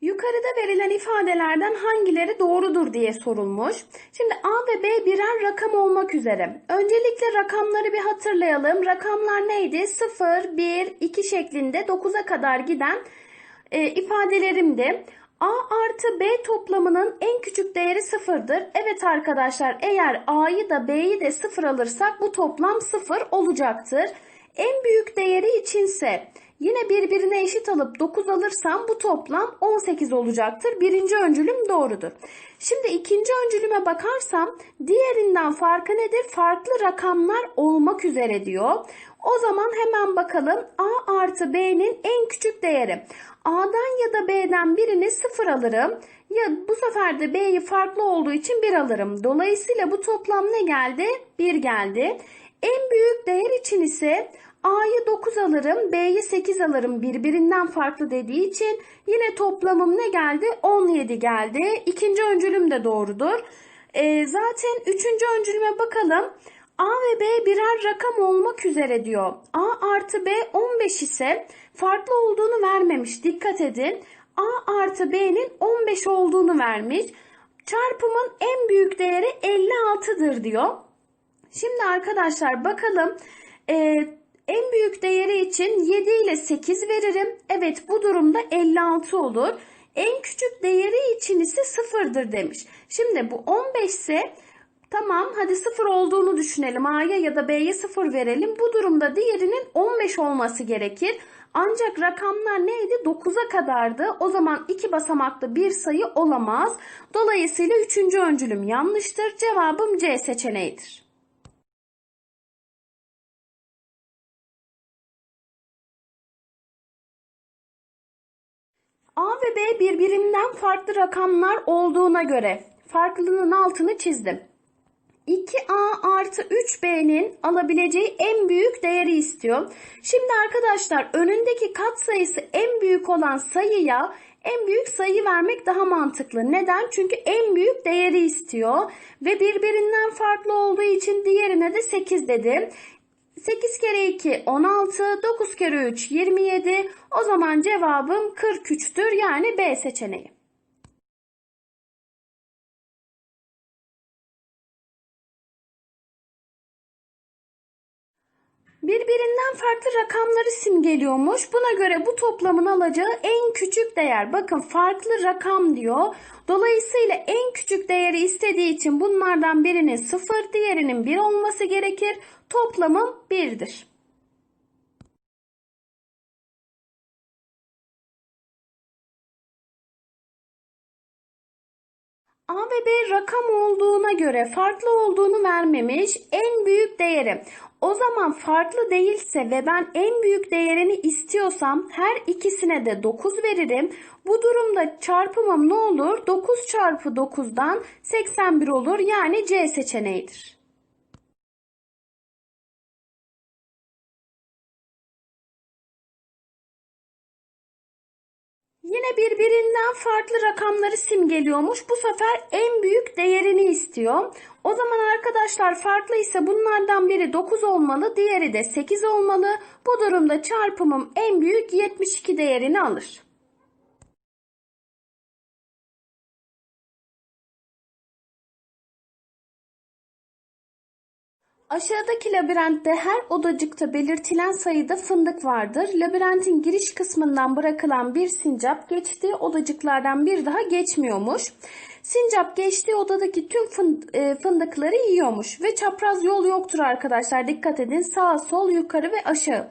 Yukarıda verilen ifadelerden hangileri doğrudur diye sorulmuş. Şimdi A ve B birer rakam olmak üzere. Öncelikle rakamları bir hatırlayalım. Rakamlar neydi? 0, 1, 2 şeklinde 9'a kadar giden e, ifadelerimdi. A artı B toplamının en küçük değeri sıfırdır. Evet arkadaşlar eğer A'yı da B'yi de sıfır alırsak bu toplam sıfır olacaktır. En büyük değeri içinse yine birbirine eşit alıp 9 alırsam bu toplam 18 olacaktır. Birinci öncülüm doğrudur. Şimdi ikinci öncülüme bakarsam diğerinden farkı nedir? Farklı rakamlar olmak üzere diyor. O zaman hemen bakalım A artı B'nin en küçük değeri. A'dan ya da B'den birini 0 alırım. Ya bu sefer de B'yi farklı olduğu için 1 alırım. Dolayısıyla bu toplam ne geldi? 1 geldi. En büyük değer için ise A'yı 9 alırım, B'yi 8 alırım birbirinden farklı dediği için yine toplamım ne geldi? 17 geldi. İkinci öncülüm de doğrudur. Ee, zaten üçüncü öncülüme bakalım. A ve B birer rakam olmak üzere diyor. A artı B 15 ise farklı olduğunu vermemiş. Dikkat edin. A artı B'nin 15 olduğunu vermiş. Çarpımın en büyük değeri 56'dır diyor. Şimdi arkadaşlar bakalım. Ee, en büyük değeri için 7 ile 8 veririm. Evet bu durumda 56 olur. En küçük değeri için ise 0'dır demiş. Şimdi bu 15 ise tamam hadi 0 olduğunu düşünelim. A'ya ya da B'ye 0 verelim. Bu durumda diğerinin 15 olması gerekir. Ancak rakamlar neydi? 9'a kadardı. O zaman iki basamaklı bir sayı olamaz. Dolayısıyla üçüncü öncülüm yanlıştır. Cevabım C seçeneğidir. A ve B birbirinden farklı rakamlar olduğuna göre farklılığın altını çizdim. 2A artı 3B'nin alabileceği en büyük değeri istiyor. Şimdi arkadaşlar önündeki kat sayısı en büyük olan sayıya en büyük sayı vermek daha mantıklı. Neden? Çünkü en büyük değeri istiyor. Ve birbirinden farklı olduğu için diğerine de 8 dedim. 8 kere 2 16, 9 kere 3 27. O zaman cevabım 43'tür yani B seçeneği. Birbirinden farklı rakamları simgeliyormuş. Buna göre bu toplamın alacağı en küçük değer. Bakın farklı rakam diyor. Dolayısıyla en küçük değeri istediği için bunlardan birinin 0, diğerinin 1 olması gerekir. Toplamım 1'dir. A ve B rakam olduğuna göre farklı olduğunu vermemiş. En büyük değeri. O zaman farklı değilse ve ben en büyük değerini istiyorsam her ikisine de 9 veririm. Bu durumda çarpımım ne olur? 9 çarpı 9'dan 81 olur. Yani C seçeneğidir. Yine birbirinden farklı rakamları simgeliyormuş. Bu sefer en büyük değerini istiyor. O zaman arkadaşlar farklıysa bunlardan biri 9 olmalı, diğeri de 8 olmalı. Bu durumda çarpımım en büyük 72 değerini alır. Aşağıdaki labirentte her odacıkta belirtilen sayıda fındık vardır. Labirentin giriş kısmından bırakılan bir sincap geçtiği odacıklardan bir daha geçmiyormuş. Sincap geçtiği odadaki tüm e, fındıkları yiyormuş ve çapraz yol yoktur arkadaşlar. Dikkat edin sağ, sol, yukarı ve aşağı.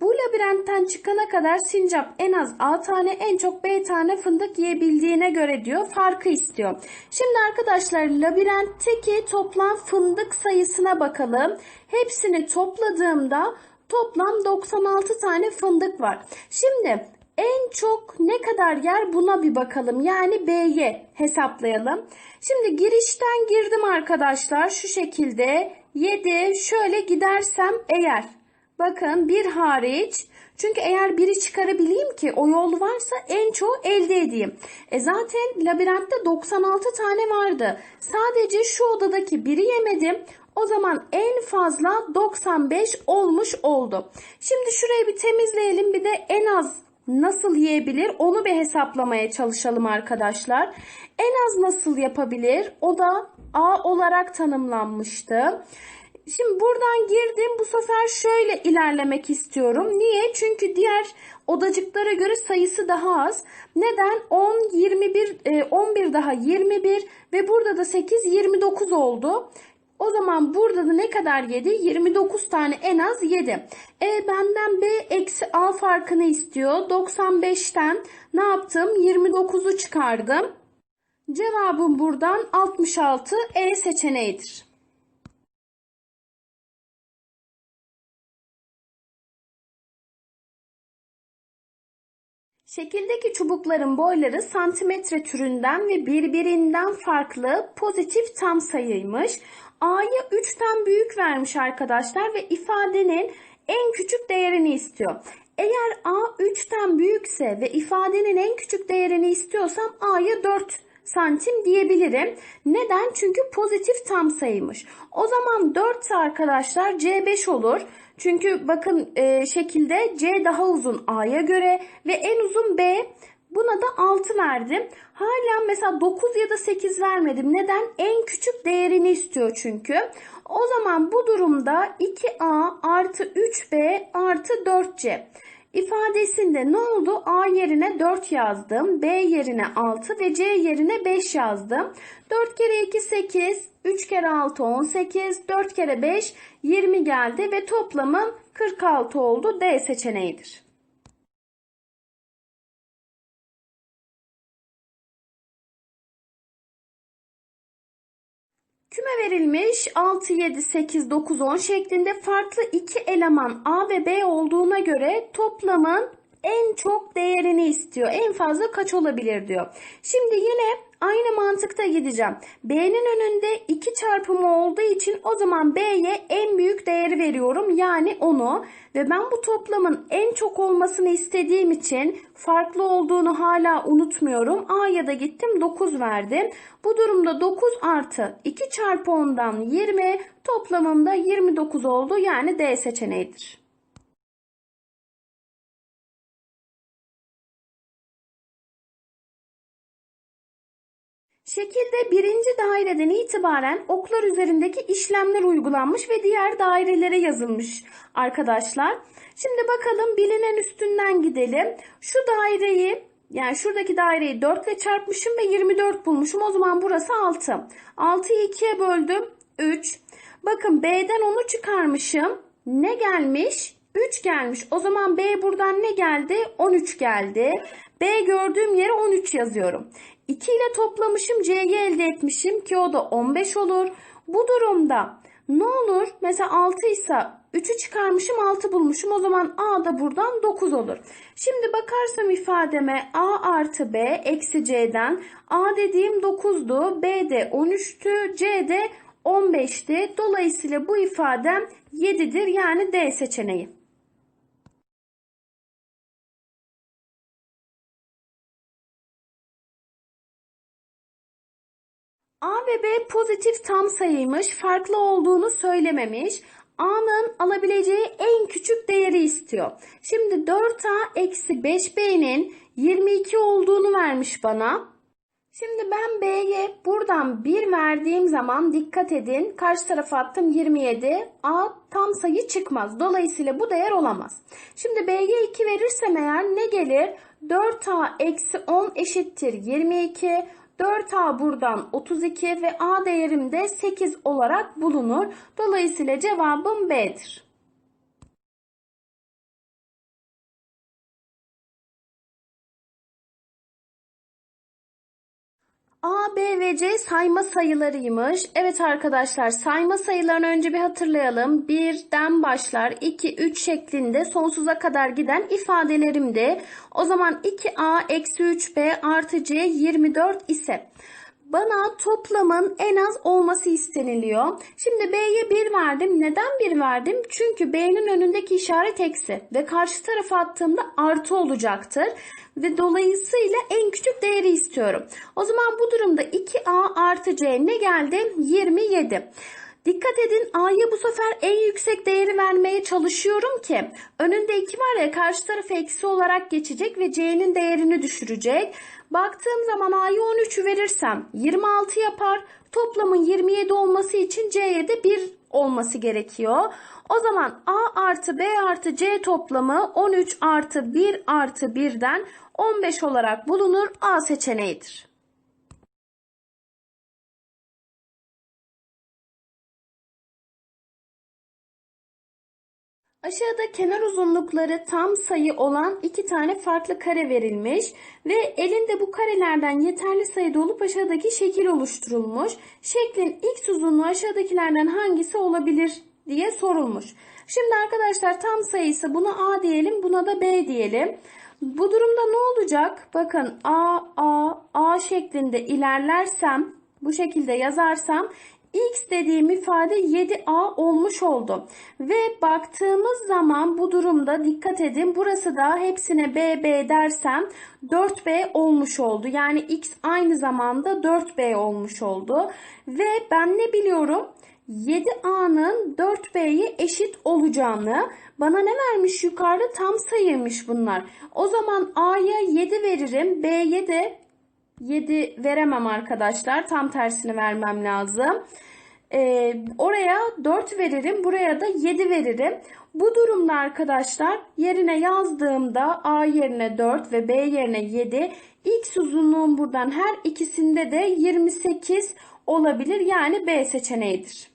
Bu labirentten çıkana kadar sincap en az A tane en çok B tane fındık yiyebildiğine göre diyor farkı istiyor. Şimdi arkadaşlar labirentteki toplam fındık sayısına bakalım. Hepsini topladığımda toplam 96 tane fındık var. Şimdi en çok ne kadar yer buna bir bakalım. Yani B'ye hesaplayalım. Şimdi girişten girdim arkadaşlar şu şekilde 7 şöyle gidersem eğer Bakın bir hariç. Çünkü eğer biri çıkarabileyim ki o yol varsa en çoğu elde edeyim. E zaten labirentte 96 tane vardı. Sadece şu odadaki biri yemedim. O zaman en fazla 95 olmuş oldu. Şimdi şurayı bir temizleyelim. Bir de en az nasıl yiyebilir onu bir hesaplamaya çalışalım arkadaşlar. En az nasıl yapabilir? O da A olarak tanımlanmıştı. Şimdi buradan girdim. Bu sefer şöyle ilerlemek istiyorum. Niye? Çünkü diğer odacıklara göre sayısı daha az. Neden? 10, 21, 11 daha 21 ve burada da 8, 29 oldu. O zaman burada da ne kadar yedi? 29 tane en az yedi. E benden B eksi A farkını istiyor. 95'ten ne yaptım? 29'u çıkardım. Cevabım buradan 66 E seçeneğidir. Şekildeki çubukların boyları santimetre türünden ve birbirinden farklı pozitif tam sayıymış. A'yı 3'ten büyük vermiş arkadaşlar ve ifadenin en küçük değerini istiyor. Eğer A 3'ten büyükse ve ifadenin en küçük değerini istiyorsam A'ya 4 santim diyebilirim. Neden? Çünkü pozitif tam sayıymış. O zaman 4 arkadaşlar C5 olur. Çünkü bakın e, şekilde C daha uzun A'ya göre ve en uzun B. Buna da 6 verdim. Hala mesela 9 ya da 8 vermedim. Neden? En küçük değerini istiyor çünkü. O zaman bu durumda 2A artı 3B artı 4C ifadesinde ne oldu? A yerine 4 yazdım. B yerine 6 ve C yerine 5 yazdım. 4 kere 2 8, 3 kere 6 18, 4 kere 5 20 geldi ve toplamım 46 oldu. D seçeneğidir. Küme verilmiş 6, 7, 8, 9, 10 şeklinde farklı iki eleman A ve B olduğuna göre toplamın en çok değerini istiyor. En fazla kaç olabilir diyor. Şimdi yine aynı mantıkta gideceğim. B'nin önünde 2 çarpımı olduğu için o zaman B'ye en büyük değeri veriyorum. Yani onu ve ben bu toplamın en çok olmasını istediğim için farklı olduğunu hala unutmuyorum. A'ya da gittim 9 verdim. Bu durumda 9 artı 2 çarpı 10'dan 20 toplamımda 29 oldu. Yani D seçeneğidir. Şekilde birinci daireden itibaren oklar üzerindeki işlemler uygulanmış ve diğer dairelere yazılmış arkadaşlar. Şimdi bakalım bilinen üstünden gidelim. Şu daireyi yani şuradaki daireyi 4 ile çarpmışım ve 24 bulmuşum. O zaman burası 6. 6'yı 2'ye böldüm. 3. Bakın B'den 10'u çıkarmışım. Ne gelmiş? 3 gelmiş. O zaman B buradan ne geldi? 13 geldi. B gördüğüm yere 13 yazıyorum. 2 ile toplamışım C'yi elde etmişim ki o da 15 olur. Bu durumda ne olur? Mesela 6 ise 3'ü çıkarmışım 6 bulmuşum. O zaman A da buradan 9 olur. Şimdi bakarsam ifademe A artı B eksi C'den A dediğim 9'du. B de 13'tü. C de 15'ti. Dolayısıyla bu ifadem 7'dir. Yani D seçeneği. Ve B pozitif tam sayıymış, farklı olduğunu söylememiş. A'nın alabileceği en küçük değeri istiyor. Şimdi 4A eksi 5B'nin 22 olduğunu vermiş bana. Şimdi ben B'ye buradan 1 verdiğim zaman dikkat edin. Karşı tarafa attım 27. A tam sayı çıkmaz. Dolayısıyla bu değer olamaz. Şimdi B'ye 2 verirsem eğer ne gelir? 4A eksi 10 eşittir 22. 4A buradan 32 ve A değerim de 8 olarak bulunur. Dolayısıyla cevabım B'dir. A, B ve C sayma sayılarıymış. Evet arkadaşlar sayma sayılarını önce bir hatırlayalım. 1'den başlar 2, 3 şeklinde sonsuza kadar giden ifadelerimdi. O zaman 2A eksi 3B artı C 24 ise bana toplamın en az olması isteniliyor. Şimdi B'ye 1 verdim. Neden 1 verdim? Çünkü B'nin önündeki işaret eksi ve karşı tarafa attığımda artı olacaktır. Ve dolayısıyla en küçük değeri istiyorum. O zaman bu durumda 2A artı C ne geldi? 27. Dikkat edin A'ya bu sefer en yüksek değeri vermeye çalışıyorum ki önünde 2 var ya karşı tarafı eksi olarak geçecek ve C'nin değerini düşürecek. Baktığım zaman A'ya 13 verirsem 26 yapar. Toplamın 27 olması için C'ye de 1 olması gerekiyor. O zaman A artı B artı C toplamı 13 artı 1 artı 1'den 15 olarak bulunur. A seçeneğidir. Aşağıda kenar uzunlukları tam sayı olan iki tane farklı kare verilmiş ve elinde bu karelerden yeterli sayıda olup aşağıdaki şekil oluşturulmuş. Şeklin x uzunluğu aşağıdakilerden hangisi olabilir diye sorulmuş. Şimdi arkadaşlar tam sayısı buna a diyelim buna da b diyelim. Bu durumda ne olacak? Bakın a a a şeklinde ilerlersem bu şekilde yazarsam x dediğim ifade 7a olmuş oldu. Ve baktığımız zaman bu durumda dikkat edin burası da hepsine b b dersem 4b olmuş oldu. Yani x aynı zamanda 4b olmuş oldu. Ve ben ne biliyorum? 7a'nın 4b'ye eşit olacağını bana ne vermiş yukarıda tam sayıymış bunlar. O zaman a'ya 7 veririm b'ye de 7 veremem arkadaşlar. Tam tersini vermem lazım. Ee, oraya 4 veririm. Buraya da 7 veririm. Bu durumda arkadaşlar yerine yazdığımda A yerine 4 ve B yerine 7. X uzunluğum buradan her ikisinde de 28 olabilir. Yani B seçeneğidir.